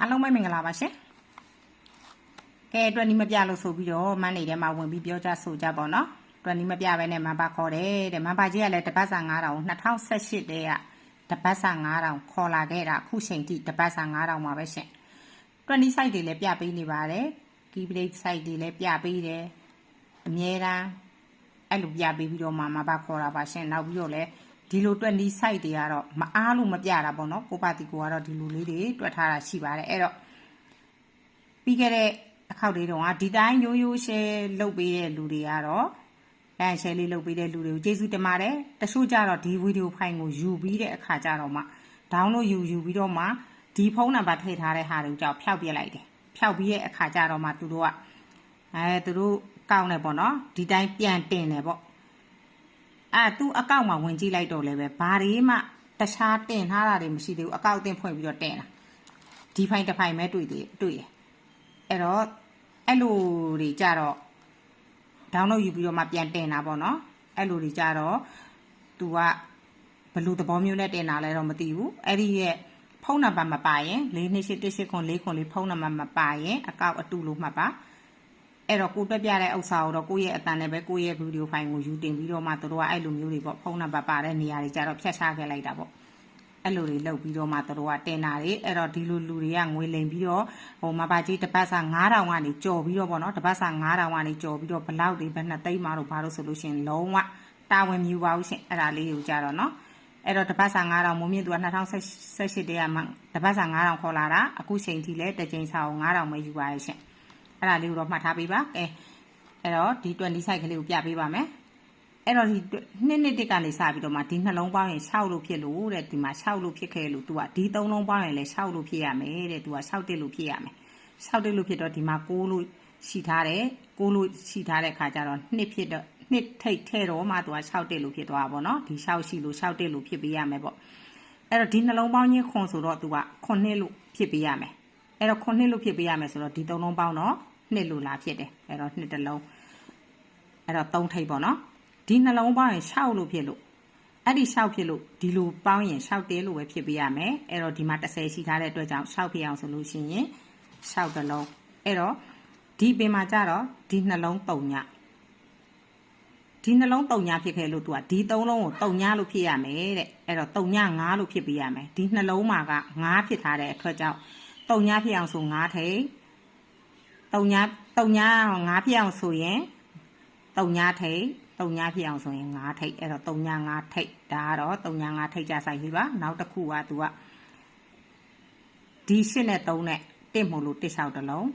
အားလုံးပဲမင်္ဂလာပါရှင်ကဲအတွက်နီးမပြလို့ဆိုပြီးတော့မန်းနေထဲမှာဝင်ပြီးပြောကြဆိုကြပါတော့အတွက်နီးမပြပဲနဲ့မန်ပါခေါ်တယ်တဲ့မန်ပါကြီးကလည်းတပတ်စာ9000 2018တဲ့ကတပတ်စာ9000ခေါ်လာခဲ့တာအခုချိန်ထိတပတ်စာ9000ပါပဲရှင်အတွက်နီး site တွေလည်းပြပေးနေပါတယ် key plate site တွေလည်းပြပေးတယ်အမြဲတမ်းအဲ့လိုပြပေးပြီးတော့မှမန်ပါခေါ်တာပါရှင်နောက်ပြီးတော့လည်း ဒီလိုတွက်နီး site တွေကတော့မအားလို့မပြတာပေါ့နော်ကိုပါတီကိုကတော့ဒီလိုလေးတွေတွက်ထားတာရှိပါတယ်အဲ့တော့ပြီးခဲ့တဲ့အခောက်လေးတုန်းကဒီတိုင်းရိုးရိုးရှဲလုပ်ပေးတဲ့လူတွေကတော့အဲရှဲလေးလုပ်ပေးတဲ့လူတွေကိုကျေးဇူးတင်ပါတယ်တချို့ကြတော့ဒီဗီဒီယိုဖိုင်ကိုယူပြီးတဲ့အခါကျတော့မှ download ယူယူပြီးတော့မှဒီဖုန်းနံပါတ်ထည့်ထားတဲ့ဟာတွေကိုကြောက်ဖျောက်ပြလိုက်တယ်ဖျောက်ပြီးတဲ့အခါကျတော့မှသူတို့ကအဲသူတို့ကောက်နေပေါ့နော်ဒီတိုင်းပြန်တင်တယ်ပေါ့ အဲသူ့အကောင့်မှာဝင်ကြည့်လိုက်တော့လည်းပဲဘာတွေမှတခြားတင်ထားတာတွေမရှိသေးဘူးအကောင့်တင်ဖွင့်ပြီးတော့တင်တာဒီဖိုင်တစ်ဖိုင်ပဲတွေ့သေးတွေ့ရအဲ့တော့အဲ့လိုတွေကြတော့ download ယူပြီးတော့မှပြန်တင်တာပေါ့နော်အဲ့လိုတွေကြတော့ तू ကဘယ်လိုသဘောမျိုးနဲ့တင်တာလဲတော့မသိဘူးအဲ့ဒီရဲ့ဖုန်းနံပါတ်မပါရင်4288ခွန်4ခွန်လေးဖုန်းနံပါတ်မပါရင်အကောင့်အတူလို့မှတ်ပါ အဲ့တော့ကိုတွက်ပြတဲ့ဥစ္စာကိုတော့ကိုယ့်ရဲ့အတန်နဲ့ပဲကိုယ့်ရဲ့ဗီဒီယိုဖိုင်ကိုယူတင်ပြီးတော့မှတို့ကအဲ့လိုမျိုးတွေပေါ့ဖုန်းနံပါတ်ပါတဲ့နေရာတွေကြတော့ဖြတ်ချခဲ့လိုက်တာပေါ့အဲ့လိုတွေလုပ်ပြီးတော့မှတို့ကတင်တာတွေအဲ့တော့ဒီလိုလူတွေကငွေလိမ်ပြီးတော့ဟိုမပါကြီးတစ်ပတ်စာ9000ကနေကြော်ပြီးတော့ပေါ့နော်တစ်ပတ်စာ9000ကနေကြော်ပြီးတော့ဘလောက်တွေဘယ်နှစ်သိန်းမှတော့ဘာလို့ဆိုလို့ရှိရင်လုံးဝတာဝန်မြူပါဘူးရှင်အဲ့ဒါလေးကိုကြတော့နော်အဲ့တော့တပတ်စာ9000မိုးမြင့်သူက2018တည်းကမှတပတ်စာ9000ခေါ်လာတာအခုချိန်ထိလည်းတစ်ကြိမ်စာကို9000ပဲယူပါရဲ့ရှင် အဲ့ဒါလေးကိုတော့မှတ်ထားပေးပါကဲအဲ့တော့ဒီ20 site ကလေးကိုပြပေးပါမယ်အဲ့တော့ဒီနှစ်နှစ်တစ်ကနေစပြီးတော့မှဒီနှလုံးပေါင်းရင်6လို့ဖြစ်လို့တဲ့ဒီမှာ6လို့ဖြစ်ခဲ့လို့ तू ကဒီ3လုံးပေါင်းရင်လည်း6လို့ဖြစ်ရမယ်တဲ့ तू က6တစ်လို့ဖြစ်ရမယ်6တစ်လို့ဖြစ်တော့ဒီမှာ6လို့ရှိထားတယ်6လို့ရှိထားတဲ့ခါကျတော့နှစ်ဖြစ်တော့နှစ်ထိတ်ထဲတော့မှ तू က6တစ်လို့ဖြစ်သွားတာပေါ့နော်ဒီ6ရှိလို့6တစ်လို့ဖြစ်ပေးရမယ်ပေါ့အဲ့တော့ဒီနှလုံးပေါင်းချင်းခွန်ဆိုတော့ तू က9လို့ဖြစ်ပေးရမယ် အဲ့တော့9လို့ဖြစ်ပေးရမယ်ဆိုတော့ဒီ3လုံးပေါင်းတော့နှစ်လို့လာဖြစ်တယ်အဲ့တော့နှစ်တစ်လုံးအဲ့တော့3ထိပ်ပေါ့နော်ဒီနှလုံးပေါင်းရင်6လို့ဖြစ်လို့အဲ့ဒီ6ဖြစ်လို့ဒီလိုပေါင်းရင်6တဲလို့ပဲဖြစ်ပေးရမယ်အဲ့တော့ဒီမှာ30ရှိထားတဲ့အတွက်ကြောင့်6ဖြစ်အောင်ဆိုလို့ရှိရင်6တစ်လုံးအဲ့တော့ဒီပင်မှာကြတော့ဒီနှလုံး3ညဒီနှလုံး3ညဖြစ်ခဲ့လို့သူကဒီ3လုံးကို3ညလို့ဖြစ်ရမယ်တဲ့အဲ့တော့3ည5လို့ဖြစ်ပေးရမယ်ဒီနှလုံးမှာက5ဖြစ်ထားတဲ့အတွက်ကြောင့် 3ညဖြစ်အောင်ဆို5ထိပ်တုံညာတုံညာငါးဖြစ်အောင်ဆိုရင်တုံညာထိတ်တုံညာဖြစ်အောင်ဆိုရင်ငါးထိတ်အဲ့တော့တုံညာငါးထိတ်ဒါကတော့တုံညာငါးထိတ်ကြဆိုင်ပြီပါနောက်တစ်ခုကသူကဒီရှစ်နဲ့3နဲ့တစ်မို့လို့တစ်လျှောက်တစ်လုံး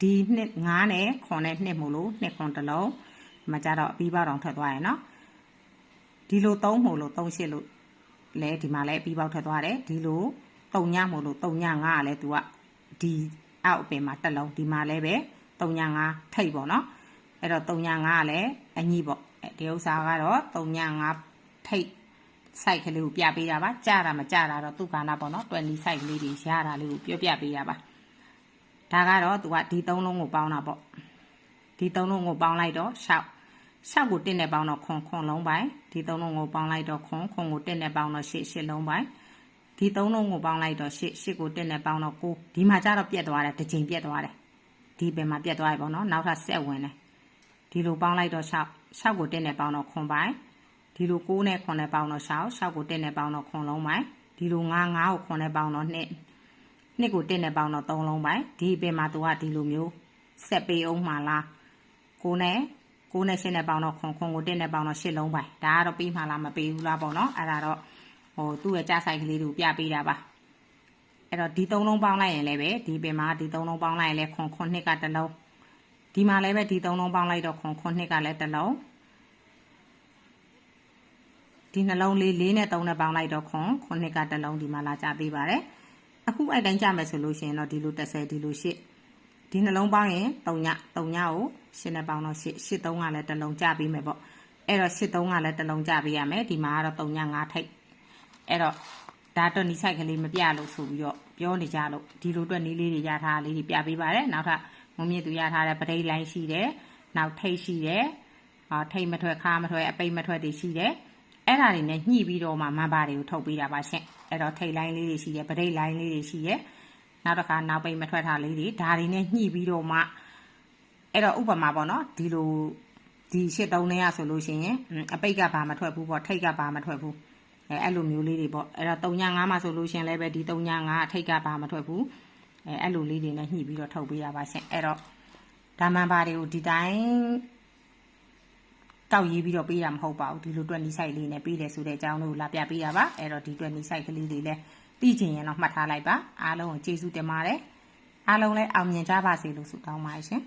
ဒီနှစ်9နဲ့ခွန်နဲ့နှစ်မို့လို့နှစ်ခွန်တစ်လုံးမကြတော့အပြီးပေါက်တော့ထွက်သွားရယ်နော်ဒီလို3မို့လို့3ရှစ်လို့လဲဒီမှာလဲအပြီးပေါက်ထွက်သွားတယ်ဒီလို တုံညာမို့လို့တုံညာ9ကလည်း तू ကဒီအောက်အပင်မှာတက်လုံးဒီမှာလည်းပဲ305ထိတ်ပေါ့နော်အဲ့တော့305ကလည်းအညီပေါ့ဒီဥစ္စာကတော့305ထိတ် site ကလေးကိုပြပေးတာပါကြားတာမကြားတာတော့သူကနာပေါ့နော်20 site လေးတွေရတာလေးကိုပြောပြပေးတာပါဒါကတော့သူကဒီ၃လုံးကိုပေါင်းတာပေါ့ဒီ၃လုံးကိုပေါင်းလိုက်တော့6 6ကို1နဲ့ပေါင်းတော့ခွန်ခွန်လုံးပိုင်းဒီ၃လုံးကိုပေါင်းလိုက်တော့ခွန်ခွန်ကို1နဲ့ပေါင်းတော့8 8လုံးပိုင်း ဒီသုံးလုံးကိုပေါင်းလိုက်တော့ရှစ်ရှစ်ကိုတက်နဲ့ပေါင်းတော့ကိုဒီမှာကျတော့ပြက်သွားတယ်တစ်ချိန်ပြက်သွားတယ်ဒီပင်မှာပြက်သွားပြီပေါ့နော်နောက်ထပ်ဆက်ဝင်တယ်ဒီလိုပေါင်းလိုက်တော့6 6ကိုတက်နဲ့ပေါင်းတော့ခွန်ပိုင်းဒီလို9နဲ့ခွန်နဲ့ပေါင်းတော့6 6ကိုတက်နဲ့ပေါင်းတော့ခွန်လုံးပိုင်းဒီလို9 9ကိုခွန်နဲ့ပေါင်းတော့2နှစ်ကိုတက်နဲ့ပေါင်းတော့3လုံးပိုင်းဒီပင်မှာသူကဒီလိုမျိုးဆက်ပေးအောင်မှာလား9နဲ့9နဲ့10နဲ့ပေါင်းတော့ခွန်ခွန်ကိုတက်နဲ့ပေါင်းတော့10လုံးပိုင်းဒါကတော့ပြီးမှလားမပေးဘူးလားပေါ့နော်အဲ့ဒါတော့ ဟိုသူ့ရဲ့ကြားဆိုင်ကလေးတွေကိုပြပေးတာပါအဲ့တော့ဒီသုံးလုံးပေါင်းလိုက်ရင်လည်းပဲဒီပင်မှာဒီသုံးလုံးပေါင်းလိုက်ရင်လည်းခွန်ခွန်နှစ်ကတစ်လုံးဒီမှာလည်းပဲဒီသုံးလုံးပေါင်းလိုက်တော့ခွန်ခွန်နှစ်ကလည်းတစ်လုံးဒီနှလုံးလေးလေးနဲ့သုံးနဲ့ပေါင်းလိုက်တော့ခွန်ခွန်နှစ်ကတစ်လုံးဒီမှာလာကြပေးပါတယ်အခုအဲ့တိုင်းကြမယ်ဆိုလို့ရှိရင်တော့ဒီလို30ဒီလို8ဒီနှလုံးပေါင်းရင်3ည3ညကို8နဲ့ပေါင်းတော့8 8 3ကလည်းတစ်လုံးကြပေးမယ်ပေါ့အဲ့တော့8 3ကလည်းတစ်လုံးကြပေးရမယ်ဒီမှာကတော့3ည5ထိပ် အဲ့တော့ဒါတော့နီးဆိုင်ကလေးမပြလို့ဆိုပြီးတော့ပြောနေကြလို့ဒီလိုအတွက်နီးလေးတွေရထားလေးတွေပြပေးပါတယ်နောက်ထပ်မုံမြင့်သူရထားတဲ့ပရိတ်လိုင်းရှိတယ်နောက်ထိတ်ရှိတယ်ဟာထိတ်မထွက်ခါမထွက်အပိတ်မထွက်တွေရှိတယ်အဲ့ဒါတွေနဲ့ညှိပြီးတော့မှမန်ပါတွေကိုထုတ်ပေးတာပါရှင့်အဲ့တော့ထိတ်လိုင်းလေးတွေရှိတယ်ပရိတ်လိုင်းလေးတွေရှိတယ်နောက်တစ်ခါနောက်ပိတ်မထွက်တာလေးတွေဒါတွေနဲ့ညှိပြီးတော့မှအဲ့တော့ဥပမာပေါ့နော်ဒီလိုဒီရှစ်သုံးနဲ့ရဆိုလို့ရှိရင်အင်းအပိတ်ကဘာမထွက်ဘူးပေါ့ထိတ်ကဘာမထွက်ဘူး အဲအဲ့လိုမျိုးလေးတွေပေါ့အဲ့တော့3ည5မှာဆိုလို့ရှိရင်လည်းပဲဒီ3ည5အထိတ်ကဘာမထွက်ဘူးအဲအဲ့လိုလေးတွေနဲ့ညှိပြီးတော့ထုတ်ပေးရပါရှင်အဲ့တော့ဒါမှန်ပါတွေကိုဒီတိုင်းတောက်ရေးပြီးတော့ပေးတာမဟုတ်ပါဘူးဒီလိုတွက်နီးဆိုင်လေးနဲ့ပေးတယ်ဆိုတဲ့အကြောင်းလို့လာပြပေးရပါအဲ့တော့ဒီတွက်နီးဆိုင်ကလေးလေးလည်းသိချင်ရင်တော့မှတ်ထားလိုက်ပါအားလုံးကိုကျေးဇူးတင်ပါတယ်အားလုံးလည်းအောင်မြင်ကြပါစေလို့ဆုတောင်းပါတယ်ရှင်